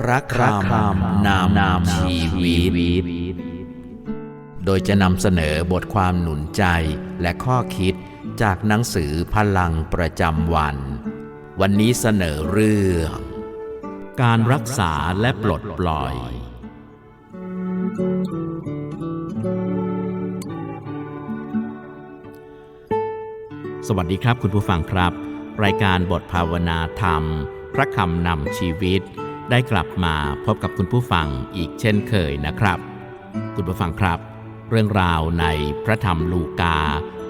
พระคำนำนำชีวิต โดยจะนำเสนอบทความหนุนใจและข้อคิดจากหนังสือพลังประจำวัน วันนี้เสนอเรื่อง การรักษาและปลดปล่อย สวัสดีครับคุณผู้ฟังครับ รายการบทภาวนาธรรม พระคำนำชีวิต ได้กลับมาพบกับคุณผู้ฟังอีกเช่นเคยนะครับ คุณผู้ฟังครับ เรื่องราวในพระธรรมลูกา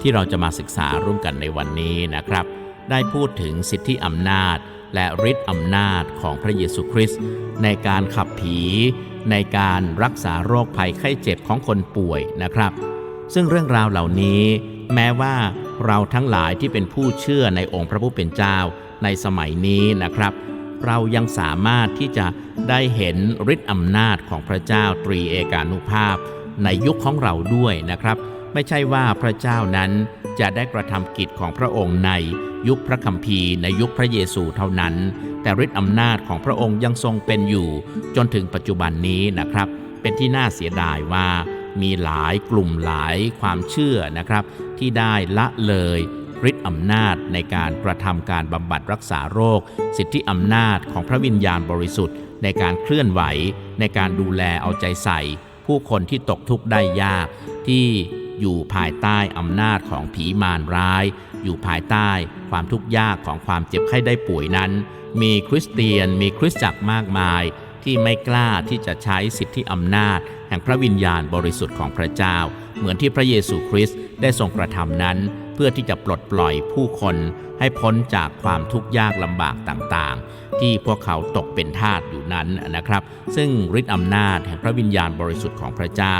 ที่เราจะมาศึกษาร่วมกันในวันนี้นะครับ ได้พูดถึงสิทธิอำนาจ และฤทธิอำนาจของพระเยซูคริสต์ในการขับผี ในการรักษาโรคภัยไข้เจ็บของคนป่วยนะครับ ซึ่งเรื่องราวเหล่านี้ แม้ว่าเราทั้งหลายที่เป็นผู้เชื่อในองค์พระผู้เป็นเจ้าในสมัยนี้นะครับ เรายังสามารถที่จะได้เห็นฤทธิ์อำนาจของพระเจ้าตรีเอกานุภาพ ในยุคของเราด้วยนะครับ ไม่ใช่ว่าพระเจ้านั้นจะได้กระทำกิจของพระองค์ในยุคพระคัมภีร์ในยุคพระเยซูเท่านั้น แต่ฤทธิ์อำนาจของพระองค์ยังทรงเป็นอยู่ จนถึงปัจจุบันนี้นะครับ เป็นที่น่าเสียดายว่ามีหลายกลุ่มหลายความเชื่อนะครับ ที่ได้ละเลย ฤทธิ์อำนาจในการกระทำการบำบัดรักษาโรค สิทธิอำนาจของพระวิญญาณบริสุทธิ์ ในการเคลื่อนไหว ในการดูแลเอาใจใส่ ผู้คนที่ตกทุกข์ได้ยาก ที่อยู่ภายใต้อำนาจของผีมารร้าย อยู่ภายใต้ความทุกข์ยากของความเจ็บไข้ได้ป่วยนั้น มีคริสเตียน มีคริสตจักรมากมาย ที่ไม่กล้าที่จะใช้สิทธิอำนาจ แห่งพระวิญญาณบริสุทธิ์ของพระเจ้า เหมือนที่พระเยซูคริสต์ได้ทรงกระทำนั้น เพื่อที่จะปลดปล่อยผู้คนให้พ้นจากความทุกข์ยากลำบากต่างๆ ที่พวกเขาตกเป็นทาสอยู่นั้นนะครับ ซึ่งฤทธิอำนาจแห่งพระวิญญาณบริสุทธิ์ของพระเจ้า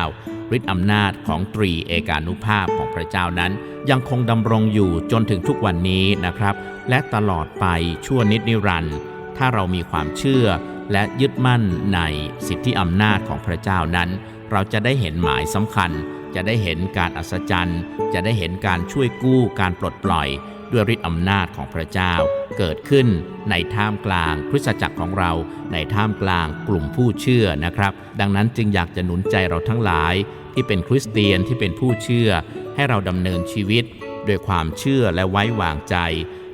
ฤทธิอำนาจของตรีเอกานุภาพของพระเจ้านั้น ยังคงดำรงอยู่จนถึงทุกวันนี้นะครับ และตลอดไปชั่วนิดนิรันดร์ถ้าเรามีความเชื่อและยึดมั่นในสิทธิอำนาจของพระเจ้านั้น เราจะได้เห็นหมายสำคัญ จะได้เห็นการอัศจรรย์ จะได้เห็นการช่วยกู้การปลดปล่อย ด้วยฤทธิอำนาจของพระเจ้า เกิดขึ้นในท่ามกลางคริสตจักรของเรา ในท่ามกลางกลุ่มผู้เชื่อนะครับ ดังนั้นจึงอยากจะหนุนใจเราทั้งหลาย ที่เป็นคริสเตียนที่เป็นผู้เชื่อ ให้เราดำเนินชีวิตด้วยความเชื่อและไว้วางใจ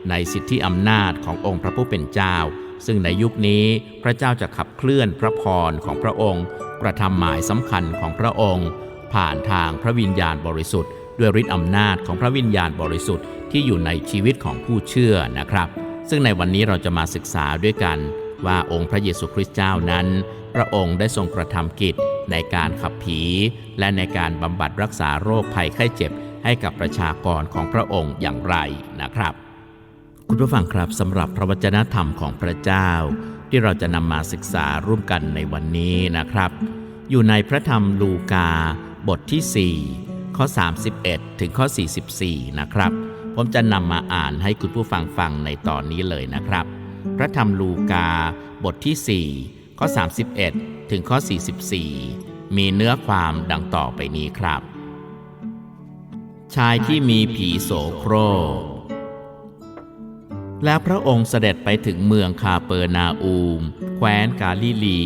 ในสิทธิอำนาจขององค์พระผู้เป็นเจ้า ซึ่งในยุคนี้พระเจ้าจะขับเคลื่อนพระพรของพระองค์ กระทำหมายสำคัญของพระองค์ ผ่านทางพระวิญญาณบริสุทธิ์ ด้วยฤทธิอำนาจของพระวิญญาณบริสุทธิ์ที่อยู่ในชีวิตของผู้เชื่อนะครับ ซึ่งในวันนี้เราจะมาศึกษาด้วยกัน ว่าองค์พระเยซูคริสต์เจ้านั้น พระองค์ได้ทรงกระทำกิจในการขับผี และในการบำบัดรักษาโรคภัยไข้เจ็บ ให้กับประชากรของพระองค์อย่างไรนะครับ คุณผู้ฟังครับสำหรับพระวจนะธรรมของพระเจ้า ที่เราจะนำมาศึกษาร่วมกันในวันนี้นะครับ อยู่ในพระธรรมลูกา บทที่ 4 ข้อ 31 ถึงข้อ 44 นะครับ ผมจะนำมาอ่านให้คุณผู้ฟังฟังในตอนนี้เลยนะครับ พระธรรมลูกาบทที่ 4 ข้อ 31 ถึงข้อ 44 มีเนื้อความดังต่อไปนี้ครับ ชายที่มีผีโสโครกแล้วพระองค์เสด็จไปถึงเมืองคาเปอร์นาอูม แคว้นกาลิลี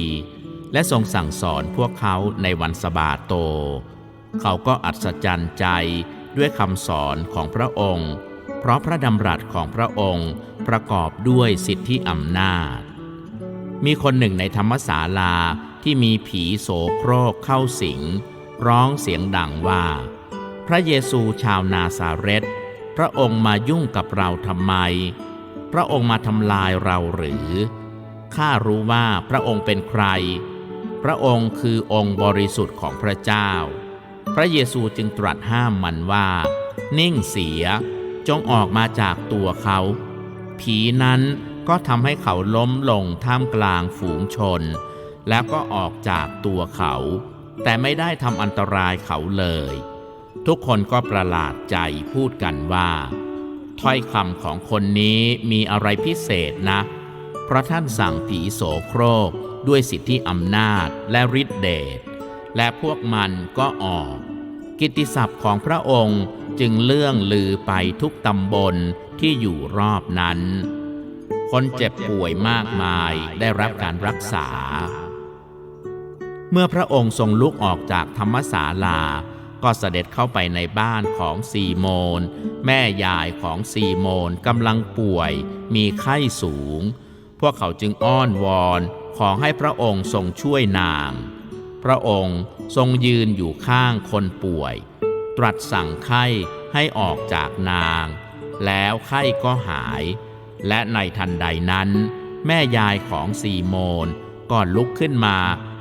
และทรงสั่งสอนพวกเขาในวันสบาโต เขาก็อัศจรรย์ใจด้วยคำสอนของพระองค์ เพราะพระดำรัสของพระองค์ประกอบด้วยสิทธิอำนาจ มีคนหนึ่งในธรรมศาลาที่มีผีโสโครกเข้าสิง ร้องเสียงดังว่า พระเยซูชาวนาซาเรตพระองค์มายุ่งกับเราทำไม พระองค์มาทำลายเราหรือ ข้ารู้ว่าพระองค์เป็นใคร พระองค์คือองค์บริสุทธิ์ของพระเจ้า พระเยซูจึงตรัสห้ามมันว่า นิ่งเสียจงออกมาจากตัวเขา ผีนั้นก็ทำให้เขาล้มลงท่ามกลางฝูงชน แล้วก็ออกจากตัวเขา แต่ไม่ได้ทำอันตรายเขาเลย ทุกคนก็ประหลาดใจพูดกันว่า ถ้อยคำของคนนี้มีอะไรพิเศษนะ เพราะท่านสั่งผีโสโครก ด้วยสิทธิอำนาจและฤทธิเดชและพวกมันก็ออก กิตติศัพท์ของพระองค์จึงเลื่องลือไปทุกตำบลที่อยู่รอบนั้น คนเจ็บป่วยมากมายได้รับการรักษา เมื่อพระองค์ทรงลุกออกจากธรรมศาลา ก็เสด็จเข้าไปในบ้านของซีโมน แม่ยายของซีโมนกำลังป่วย มีไข้สูง พวกเขาจึงอ้อนวอน ขอให้พระองค์ทรงช่วยนาง พระองค์ทรงยืนอยู่ข้างคนป่วย ตรัสสั่งไข้ให้ออกจากนาง แล้วไข้ก็หาย และในทันใดนั้น แม่ยายของซีโมนก็ลุกขึ้นมา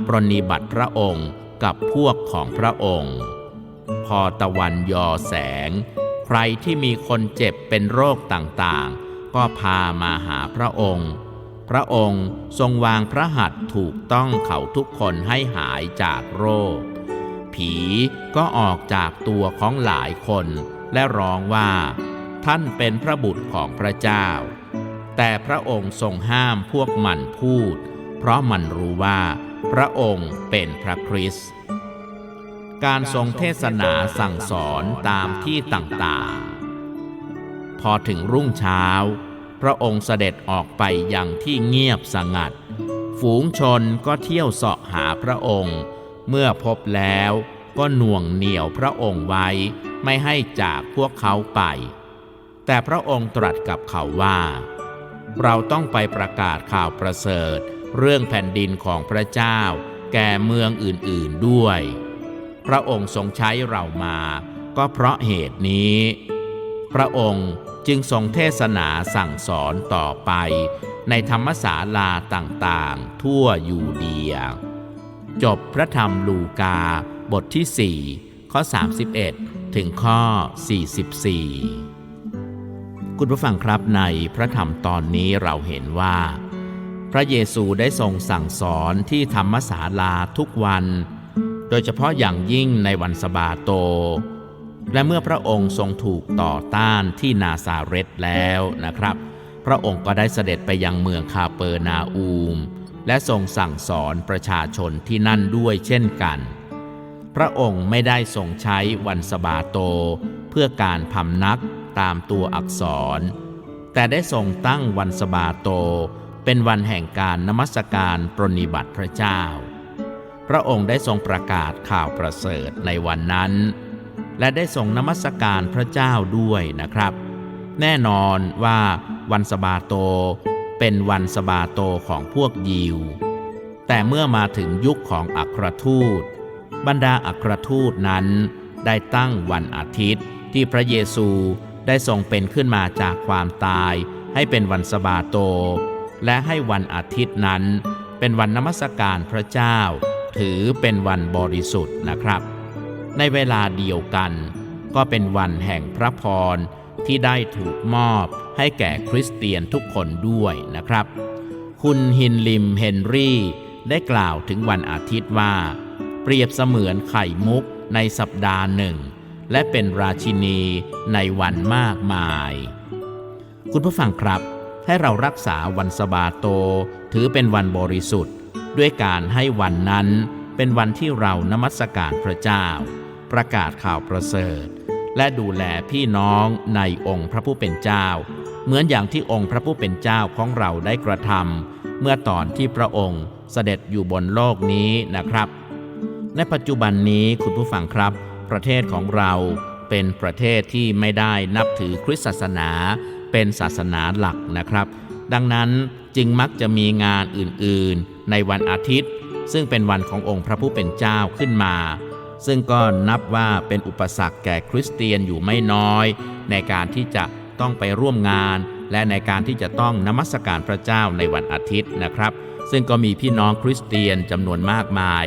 ปรนิบัติพระองค์กับพวกของพระองค์ พอตะวันยอแสง ใครที่มีคนเจ็บเป็นโรคต่างๆ ก็พามาหาพระองค์ พระองค์ทรงวางพระหัตถ์ถูกต้องเขาทุกคนให้หายจากโรค ผีก็ออกจากตัวของหลายคนและร้องว่า ท่านเป็นพระบุตรของพระเจ้า แต่พระองค์ทรงห้ามพวกมันพูด เพราะมันรู้ว่า พระองค์เป็นพระคริสต์การทรงเทศนาสั่งสอนตามที่ต่างๆ พอถึงรุ่งเช้า ระองค์เสด็จออกไปอยังที่เงียบสงัด ฝูงชนก็เที่ยวเสาะหาพระองค์ เมื่อพบแล้วก็หน่วงเหนี่ยวพระองค์ไว้ ไม่ให้จากพวกเขาไป แต่พระองค์ตรัสกับเขาว่า เราต้องไปประกาศข่าวประเสริฐ เรื่องแผ่นดินของพระเจ้า แก่เมืองอื่นๆด้วย พระองค์ทรงใช้เรามา ก็เพราะเหตุนี้ พระองค์ จึงทรงเทศนาสั่งสอนต่อไป ในธรรมศาลาต่างๆ ทั่วยูเดีย จบพระธรรมลูกาบทที่ 4 ข้อ 31 ถึงข้อ 44 คุณผู้ฟังครับในพระธรรมตอนนี้เราเห็นว่า พระเยซูได้ทรงสั่งสอนที่ธรรมศาลาทุกวัน โดยเฉพาะอย่างยิ่งในวันสะบาโต และเมื่อพระองค์ทรงถูกต่อต้านที่นาซาเรตแล้วนะครับ พระองค์ก็ได้เสด็จไปยังเมืองคาเปอร์นาอูม และทรงสั่งสอนประชาชนที่นั่นด้วยเช่นกัน พระองค์ไม่ได้ทรงใช้วันสบาโต เพื่อการพำนักตามตัวอักษร แต่ได้ทรงตั้งวันสบาโต เป็นวันแห่งการนมัสการปรนิบัติพระเจ้า พระองค์ได้ทรงประกาศข่าวประเสริฐในวันนั้น และได้ทรงนมัสการพระเจ้าด้วยนะครับ แน่นอนว่าวันสะบาโตเป็นวันสะบาโตของพวกยิว แต่เมื่อมาถึงยุคของอัครทูต บรรดาอัครทูตนั้นได้ตั้งวันอาทิตย์ที่พระเยซูได้ทรงเป็นขึ้นมาจากความตายให้เป็นวันสะบาโต และให้วันอาทิตย์นั้นเป็นวันนมัสการพระเจ้า ถือเป็นวันบริสุทธิ์นะครับ ในเวลาเดียวกัน ก็เป็นวันแห่งพระพรที่ได้ถูกมอบให้แก่คริสเตียนทุกคนด้วยนะครับ คุณฮินลิมเฮนรี่ได้กล่าวถึงวันอาทิตย์ว่า เปรียบเสมือนไข่มุกในสัปดาห์หนึ่ง และเป็นราชินีในวันมากมาย คุณผู้ฟังครับ ให้เรารักษาวันสบาโตถือเป็นวันบริสุทธิ์ ด้วยการให้วันนั้นเป็นวันที่เรานมัสการพระเจ้า ประกาศข่าวประเสริฐ และดูแลพี่น้องในองค์พระผู้เป็นเจ้า เหมือนอย่างที่องค์พระผู้เป็นเจ้าของเราได้กระทำเมื่อตอนที่พระองค์เสด็จอยู่บนโลกนี้นะครับ ในปัจจุบันนี้คุณผู้ฟังครับ ประเทศของเราเป็นประเทศที่ไม่ได้นับถือคริสตศาสนาเป็นศาสนาหลักนะครับ ดังนั้นจึงมักจะมีงานอื่นๆ ในวันอาทิตย์ ซึ่งเป็นวันขององค์พระผู้เป็นเจ้าขึ้นมา ซึ่งก็นับว่าเป็นอุปสรรคแก่คริสเตียนอยู่ไม่น้อย ในการที่จะต้องไปร่วมงาน และในการที่จะต้องนมัสการพระเจ้าในวันอาทิตย์นะครับ ซึ่งก็มีพี่น้องคริสเตียนจำนวนมากมาย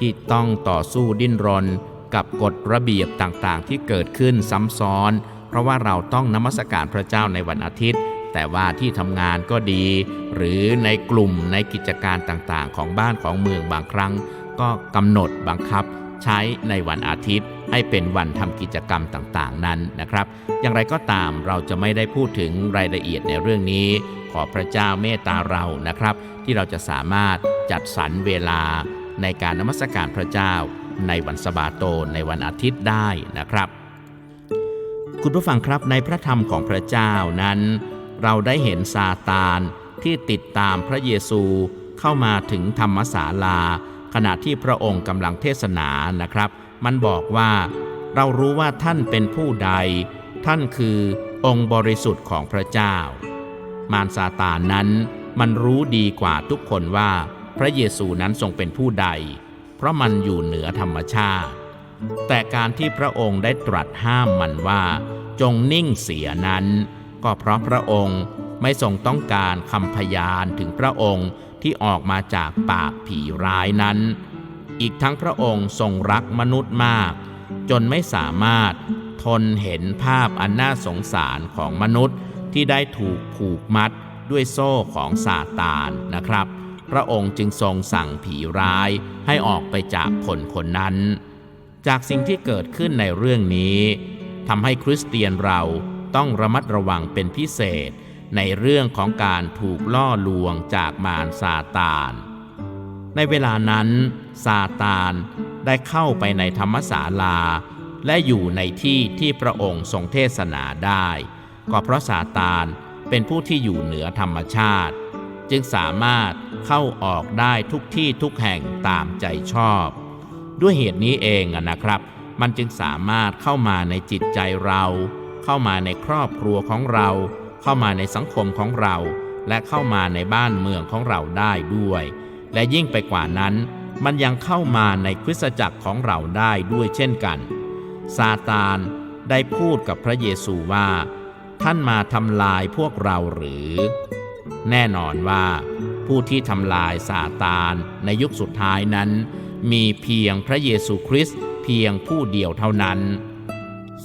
ที่ต้องต่อสู้ดิ้นรน กับกฎระเบียบต่างๆ ที่เกิดขึ้นซ้ำซ้อน เพราะว่าเราต้องนมัสการพระเจ้าในวันอาทิตย์ แต่ว่าที่ทำงานก็ดี หรือในกลุ่มในกิจการต่างๆ ของบ้านของเมืองบางครั้ง ก็กำหนดบังคับ ใช้ในวันอาทิตย์ ให้เป็นวันทำกิจกรรมต่างๆ นั้นนะครับ อย่างไรก็ตามเราจะไม่ได้พูดถึงรายละเอียดในเรื่องนี้ ขอพระเจ้าเมตตาเรานะครับ ที่เราจะสามารถจัดสรรเวลาในการนมัสการพระเจ้า ในวันสบาโตในวันอาทิตย์ได้นะครับ คุณผู้ฟังครับในพระธรรมของพระเจ้านั้น เราได้เห็นซาตานที่ติดตามพระเยซูเข้ามาถึงธรรมศาลา ขณะที่พระองค์กำลังเทศนานะครับ มันบอกว่า เรารู้ว่าท่านเป็นผู้ใด ท่านคือองค์บริสุทธิ์ของพระเจ้า มารซาตานนั้น มันรู้ดีกว่าทุกคนว่า พระเยซูนั้นทรงเป็นผู้ใด เพราะมันอยู่เหนือธรรมชาติ แต่การที่พระองค์ได้ตรัสห้ามมันว่า จงนิ่งเสียนั้น ก็เพราะพระองค์ไม่ทรงต้องการคำพยานถึงพระองค์ที่ออกมาจากปากผีร้ายนั้น อีกทั้งพระองค์ทรงรักมนุษย์มาก จนไม่สามารถทนเห็นภาพอันน่าสงสารของมนุษย์ที่ได้ถูกผูกมัดด้วยโซ่ของซาตานนะครับ พระองค์จึงทรงสั่งผีร้ายให้ออกไปจากคนคนนั้น จากสิ่งที่เกิดขึ้นในเรื่องนี้ทำให้คริสเตียนเราต้องระมัดระวังเป็นพิเศษ ในเรื่องของการถูกล่อลวงจากมารซาตาน ในเวลานั้นซาตานได้เข้าไปในธรรมศาลา และอยู่ในที่ที่พระองค์ทรงเทศนาได้ ก็เพราะซาตานเป็นผู้ที่อยู่เหนือธรรมชาติ จึงสามารถเข้าออกได้ทุกที่ทุกแห่งตามใจชอบ ด้วยเหตุนี้เองนะครับ มันจึงสามารถเข้ามาในจิตใจเรา เข้ามาในครอบครัวของเรา เข้ามาในสังคมของเรา และเข้ามาในบ้านเมืองของเราได้ด้วย และยิ่งไปกว่านั้น มันยังเข้ามาในคริสตจักรของเราได้ด้วยเช่นกันซาตานได้พูดกับพระเยซูว่า ท่านมาทำลายพวกเราหรือ แน่นอนว่า ผู้ที่ทำลายซาตานในยุคสุดท้ายนั้น มีเพียงพระเยซูคริสต์เพียงผู้เดียวเท่านั้น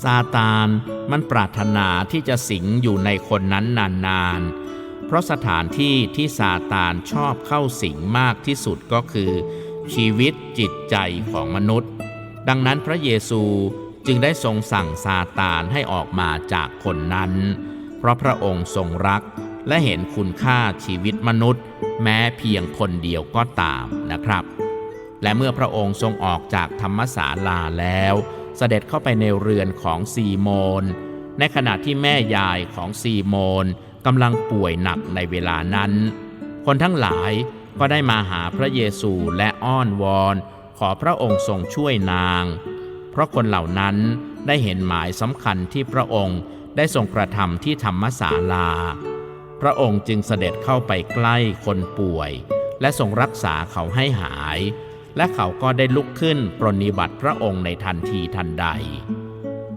ซาตานมันปรารถนาที่จะสิงอยู่ในคนนั้นนานๆ เพราะสถานที่ที่ซาตานชอบเข้าสิงมากที่สุดก็คือ ชีวิตจิตใจของมนุษย์ ดังนั้นพระเยซูจึงได้ทรงสั่งซาตานให้ออกมาจากคนนั้น เพราะพระองค์ทรงรักและเห็นคุณค่าชีวิตมนุษย์ แม้เพียงคนเดียวก็ตามนะครับ และเมื่อพระองค์ทรงออกจากธรรมศาลาแล้ว สด็จเข้าไปในเรือนของซีโมน ในขณะที่แม่ยายของซีโมนกำลังป่วยหนักในเวลานั้น คนทั้งหลายก็ได้มาหาพระเยซูและอ้อนวอน ขอพระองค์ทรงช่วยนาง เพราะคนเหล่านั้นได้เห็นหมายสำคัญที่พระองค์ได้ทรงกระทำที่ธรรมศาลา พระองค์จึงเสด็จเข้าไปใกล้คนป่วย และทรงรักษาเขาให้หาย และเขาก็ได้ลุกขึ้นปรนนิบัติพระองค์ในทันทีทันใด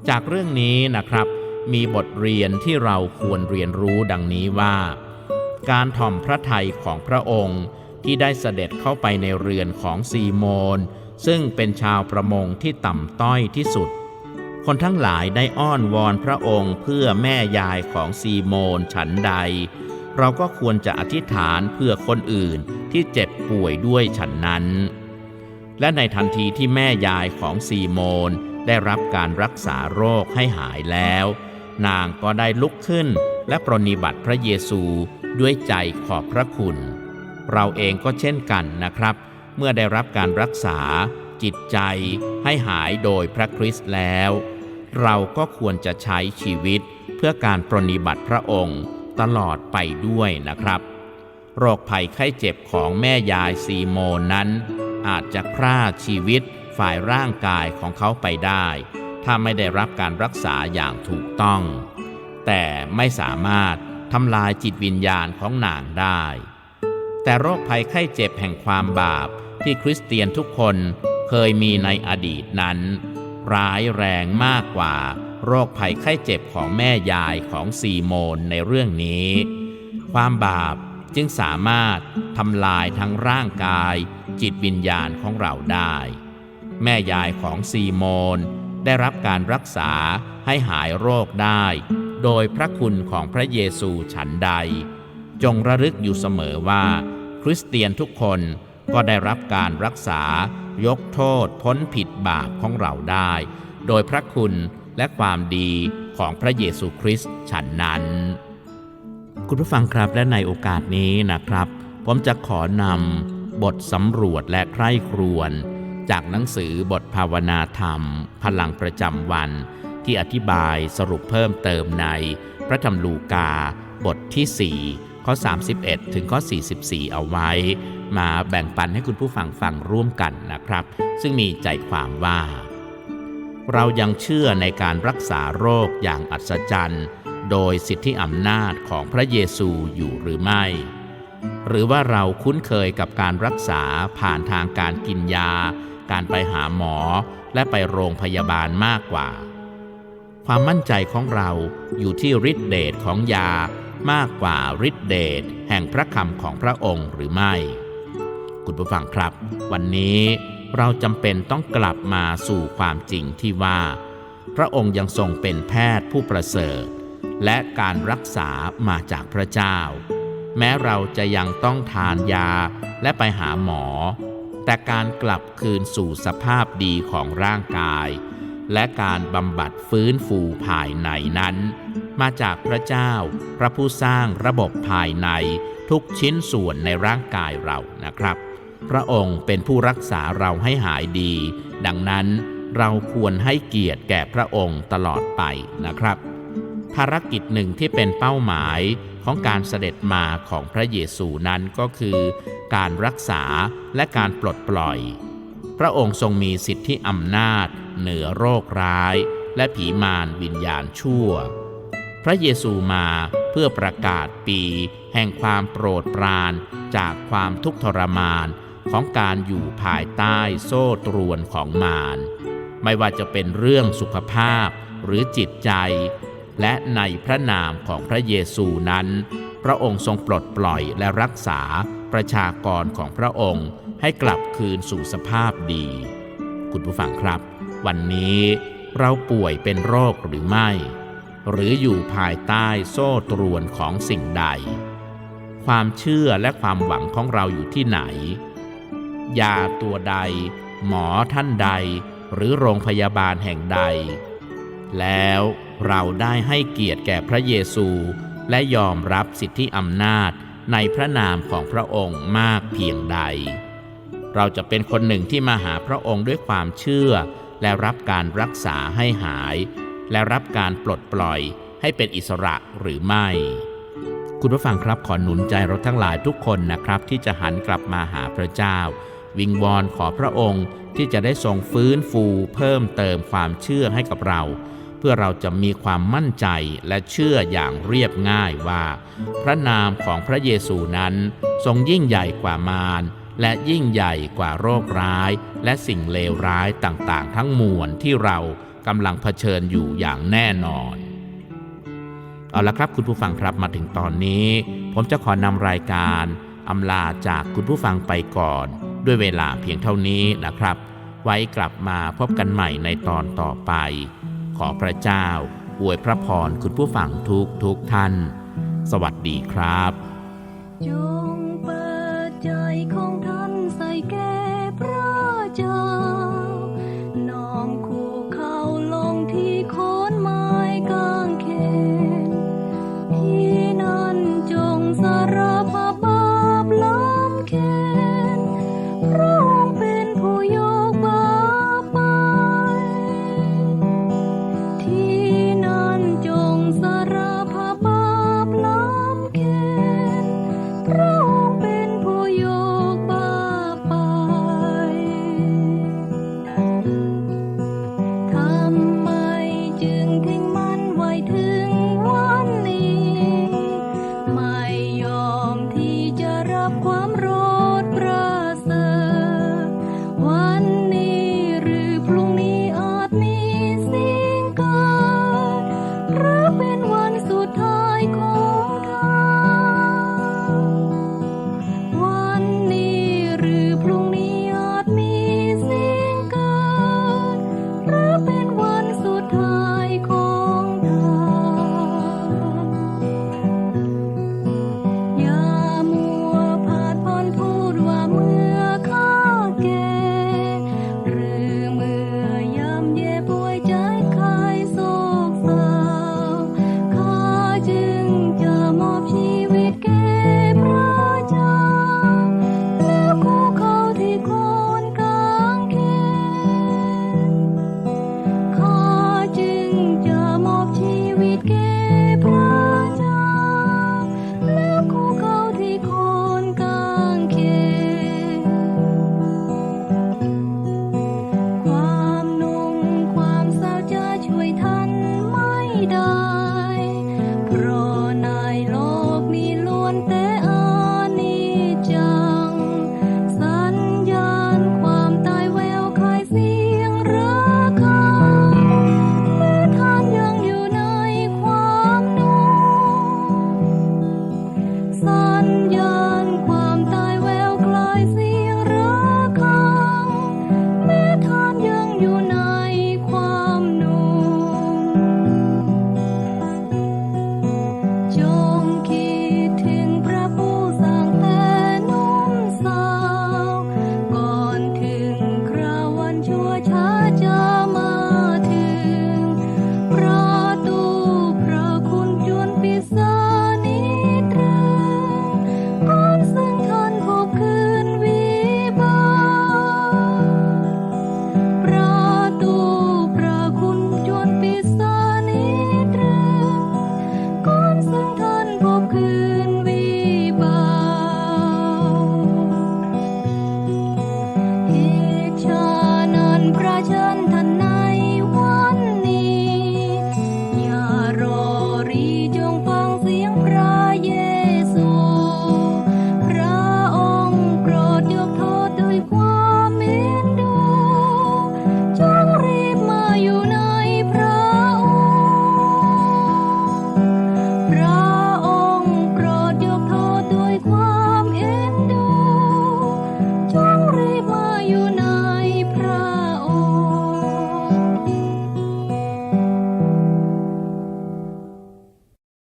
จากเรื่องนี้นะครับ มีบทเรียนที่เราควรเรียนรู้ดังนี้ว่า การถ่อมพระทัยของพระองค์ที่ได้เสด็จเข้าไปในเรือนของซีโมน ซึ่งเป็นชาวประมงที่ต่ำต้อยที่สุด คนทั้งหลายได้อ้อนวอนพระองค์เพื่อแม่ยายของซีโมนฉันใด เราก็ควรจะอธิษฐานเพื่อคนอื่นที่เจ็บป่วยด้วยฉันนั้น และในทันทีที่แม่ยายของซีโมนได้รับการรักษาโรคให้หายแล้ว นางก็ได้ลุกขึ้นและปรนนิบัติพระเยซูด้วยใจขอบพระคุณ เราเองก็เช่นกันนะครับ เมื่อได้รับการรักษา จิตใจให้หายโดยพระคริสต์แล้ว เราก็ควรจะใช้ชีวิตเพื่อการปรนนิบัติพระองค์ตลอดไปด้วยนะครับ โรคภัยไข้เจ็บของแม่ยายซีโมนนั้น อาจจะพร่าชีวิตฝ่ายร่างกายของเขาไปได้ ถ้าไม่ได้รับการรักษาอย่างถูกต้อง แต่ไม่สามารถทำลายจิตวิญญาณของนางได้ แต่โรคภัยไข้เจ็บแห่งความบาปที่คริสเตียนทุกคนเคยมีในอดีตนั้น ร้ายแรงมากกว่าโรคภัยไข้เจ็บของแม่ยายของซีโมนในเรื่องนี้ ความบาป จึงสามารถทำลายทั้งร่างกาย จิตวิญญาณของเราได้ แม่ยายของซีโมน ได้รับการรักษาให้หายโรคได้ โดยพระคุณของพระเยซูฉันใด จงระลึกอยู่เสมอว่า คริสเตียนทุกคนก็ได้รับการรักษายกโทษพ้นผิดบาปของเราได้ โดยพระคุณและความดีของพระเยซูคริสต์ฉันนั้น คุณผู้ฟังครับและในโอกาสนี้นะครับ ผมจะขอนำบทสำรวจและใคร่ครวญจากหนังสือบทภาวนาธรรม พลังประจำวัน ที่อธิบายสรุปเพิ่มเติมในพระธรรมลูกาบทที่ 4 ข้อ 31 ถึงข้อ 44 เอาไว้ มาแบ่งปันให้คุณผู้ฟังฟังร่วมกันนะครับ ซึ่งมีใจความว่า เรายังเชื่อในการรักษาโรคอย่างอัศจรรย์ โดยสิทธิอำนาจของพระเยซูอยู่หรือไม่ หรือว่าเราคุ้นเคยกับการรักษาผ่านทางการกินยา การไปหาหมอ และไปโรงพยาบาลมากกว่า ความมั่นใจของเราอยู่ที่ฤทธิเดชของยามากกว่าฤทธิเดชแห่งพระคำของพระองค์หรือไม่ คุณผู้ฟังครับ วันนี้เราจำเป็นต้องกลับมาสู่ความจริงที่ว่า พระองค์ยังทรงเป็นแพทย์ผู้ประเสริฐ และการรักษามาจากพระเจ้า แม้เราจะยังต้องทานยาและไปหาหมอ แต่การกลับคืนสู่สภาพดีของร่างกาย และการบำบัดฟื้นฟูภายในนั้น มาจากพระเจ้า พระผู้สร้างระบบภายในทุกชิ้นส่วนในร่างกายเรานะครับ พระองค์เป็นผู้รักษาเราให้หายดี ดังนั้นเราควรให้เกียรติแก่พระองค์ตลอดไปนะครับ ภารกิจหนึ่งที่เป็นเป้าหมายของการเสด็จมาของพระเยซูนั้นก็คือ การรักษาและการปลดปล่อย พระองค์ทรงมีสิทธิอำนาจ เหนือโรคร้าย และผีมารวิญญาณชั่ว พระเยซูมาเพื่อประกาศปี แห่งความโปรดปรานจากความทุกข์ทรมานของการอยู่ภายใต้โซ่ตรวนของมาร ไม่ว่าจะเป็นเรื่องสุขภาพหรือจิตใจ และในพระนามของพระเยซูนั้น พระองค์ทรงปลดปล่อยและรักษาประชากรของพระองค์ให้กลับคืนสู่สภาพดี คุณผู้ฟังครับ วันนี้เราป่วยเป็นโรคหรือไม่ หรืออยู่ภายใต้โซ่ตรวนของสิ่งใด ความเชื่อและความหวังของเราอยู่ที่ไหน ยาตัวใด หมอท่านใด หรือโรงพยาบาลแห่งใด แล้ว เราได้ให้เกียรติแก่พระเยซู และยอมรับสิทธิอำนาจในพระนามของพระองค์มากเพียงใด เราจะเป็นคนหนึ่งที่มาหาพระองค์ด้วยความเชื่อ และรับการรักษาให้หาย และรับการปลดปล่อยให้เป็นอิสระหรือไม่ คุณผู้ฟังครับขอหนุนใจเราทั้งหลายทุกคนนะครับ ที่จะหันกลับมาหาพระเจ้า วิงวอนขอพระองค์ที่จะได้ทรงฟื้นฟูเพิ่มเติมความเชื่อให้กับเรา พื่อเราจะมีความมั่นใจและเชื่ออย่างเรียบง่ายว่า พระนามของพระเยซูนั้นทรงยิ่งใหญ่กว่ามารและยิ่งใหญ่กว่าโรคร้าย และสิ่งเลวร้ายต่างๆ ทั้งมวลที่เรากำลังเผชิญอยู่อย่างแน่นอน เอาละครับคุณผู้ฟังครับมาถึงตอนนี้ ผมจะขอนำรายการอำลาจากคุณผู้ฟังไปก่อน ด้วยเวลาเพียงเท่านี้นะครับ ไว้กลับมาพบกันใหม่ในตอนต่อไป ขอพระเจ้า อวยพระพรคุณผู้ฟังทุกทุกท่าน สวัสดีครับจงเปิดใจของท่านใส่แก่พระเจ้า